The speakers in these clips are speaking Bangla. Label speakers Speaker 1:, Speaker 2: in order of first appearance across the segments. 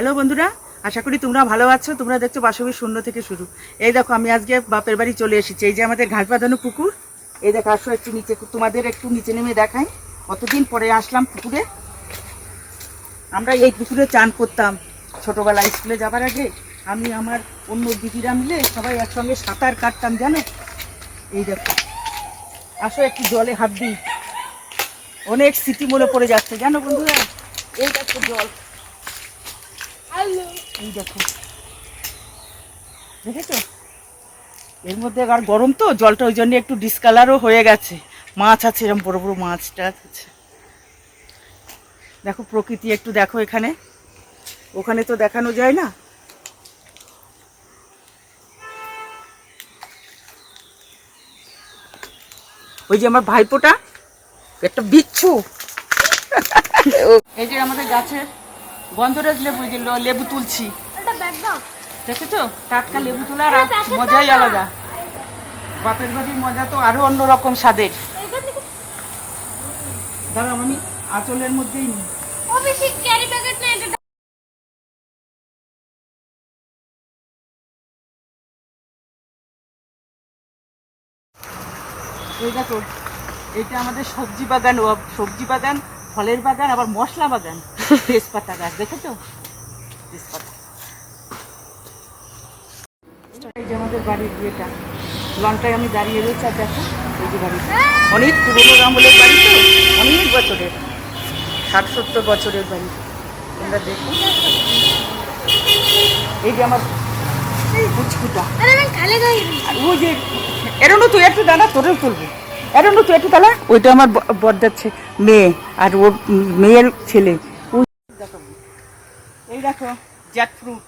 Speaker 1: হ্যালো বন্ধুরা, আশা করি তোমরা ভালো আছো। তোমরা দেখছ বাসবী শূন্য থেকে শুরু। এই দেখো, আমি আজকে বাপের বাড়ি চলে এসেছি। এই যে আমাদের ঘাস বাঁধানো পুকুর, এই দেখো, আসো একটু নিচে, তোমাদের একটু নিচে নেমে দেখাই। কতদিন পরে আসলাম পুকুরে? আমরা এই পুকুরে চান করতাম। ছোটোবেলা স্কুলে যাবার আগে আমি, আমার অন্য দিদিরা মিলে সবাই একসঙ্গে সাঁতার কাটতাম, জানো? এই দেখো, আসো একটু জলে হাত দিই। অনেক স্মৃতি মনে পড়ে যাচ্ছে, জানো বন্ধুরা? এই দেখো জল। এই দেখো। দেখেছ? এর মধ্যে আর গরম তো, জলটা ওই জন্য একটু ডিসকালারও হয়ে গেছে। মাছ আছে এরকম বড় বড় মাছটা আছে। দেখো প্রকৃতি একটু দেখো এখানে। ওখানে তো দেখানো যায় না। ওই যে আমার ভাইপোটা, একটা বিচ্ছু। এই যে আমাদের গাছের গন্ধরাজ লেবু লেবু তুলছি। দেখেছ? টাটকা লেবু তোলার মজাই আলাদা। বাপের বাড়ির মজা তো আরও অন্যরকম স্বাদের। দাঁড়াও আমি আঁচলের মধ্যেই নিই। এই দেখো এটা আমাদের সবজি বাগান সবজি বাগান ফলের বাগান আবার মশলা বাগান। তেজপাতা গাছ দেখেছ? তেজপাতা। এই যে আমাদের বাড়ির বিয়েটা। লনটায় আমি দাঁড়িয়ে রয়েছি আর দেখো এই যে বাড়ি অনেক পুরোনো বাড়ি তো? অনেক বছরের ষাট সত্তর বছরের বাড়ি। তোমরা দেখো। এই যে আমার
Speaker 2: আরে
Speaker 1: ওই যে এরনো তুই একটু দাঁড়া তোরেও তুলবো। এরনো তুই একটু দাঁড়া ওইটা আমার মেয়ে। আর ওর মেয়ের ছেলে। দেখো দেখো জ্যাক ফ্রুট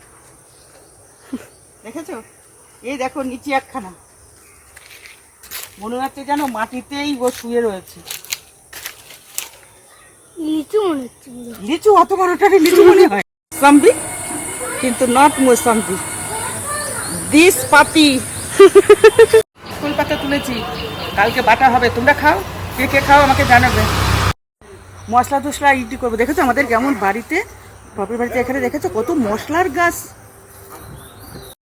Speaker 1: দেখেছ? এই দেখো নিচে একখানা। মনে হচ্ছে যেন মাটিতেই ও শুয়ে রয়েছে।
Speaker 2: লিচু মনে হচ্ছে
Speaker 1: লিচু অত বড়টারে লিচু মনে হয়। সাম্বি? কিন্তু নট মোসাম্বি দিস পাতি কলকাতা তুলেছি। কালকে বাটা হবে। তোমরা খাও। কে কে খাও আমাকে জানাবে। মশলা টসলা ইডি করব। দেখেছ আমাদের কেমন বাড়িতে বাপের বাড়িতে এখানে দেখেছ? কত মশলার গাছ।